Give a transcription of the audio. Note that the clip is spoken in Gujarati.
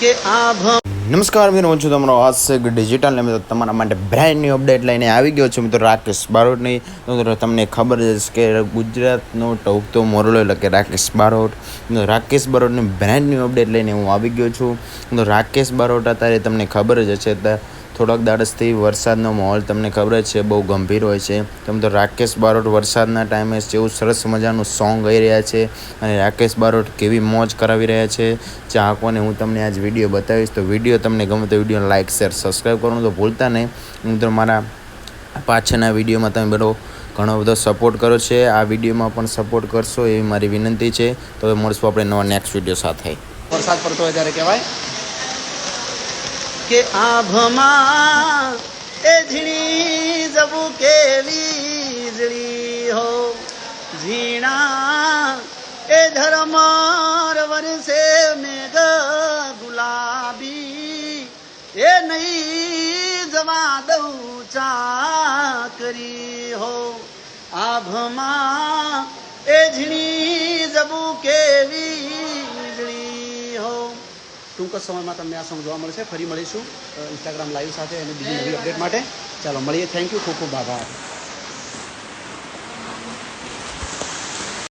કે આભ. નમસ્કાર મિત્રો, હું છું તમારો હાસ્ય ડિજિટલ ને મિત્રો, તમારા માટે બ્રાન્ડ ન્યૂ અપડેટ લઈને આવી ગયો છું મિત્રો રાકેશ બારોટની. મિત્રો, તમને ખબર જ કે ગુજરાતનો ટોકતો મોરલો એટલે કે રાકેશ બારોટ. રાકેશ બારોટની બ્રાન્ડ ન્યૂ અપડેટ લઈને હું આવી ગયો છું. રાકેશ બારોટ, અત્યારે તમને ખબર જ હશે થોડાક દાડસથી વરસાદનો માહોલ તમને ખબર જ છે, બહુ ગંભીર હોય છે. તેમ તો રાકેશ બારોટ વરસાદના ટાઈમે જેવું સરસ મજાનું સોંગ ગાઈ રહ્યા છે અને રાકેશ બારોટ કેવી મોજ કરાવી રહ્યા છે. ચાહકોને હું તમને આજ વીડિયો બતાવીશ, તો વીડિયો તમને ગમે તો વીડિયો લાઇક શેર, સબસ્ક્રાઈબ કરવાનું તો ભૂલતા નહીં. હું તો મારા પાછળના વિડીયોમાં તમે બધો ઘણો બધો સપોર્ટ કરો છે. આ વિડીયોમાં પણ સપોર્ટ કરશો એવી મારી વિનંતી છે. તો મળશું આપણે નવા નેક્સ્ટ વીડિયો સાથે. વરસાદ પડતો હોય ત્યારે કહેવાય. કે આભમાં એ ઝીણી જબુ કેવી વીજળી હો ઝીણા એ ધરમાર વરસે મેઘ ગુલાબી એ નહીં જવા દઉં ચાકરી હો આભમાં એ ઝીણી જબુ કેવી વીજળી હો ટૂંક જ સમયમાં તમને આ સોંગ જોવા મળશે. ફરી મળીશું ઇન્સ્ટાગ્રામ લાઈવ સાથે અને બીજી નવી અપડેટ માટે. ચાલો, મળીએ. થેન્ક યુ ખૂબ ખૂબ આભાર.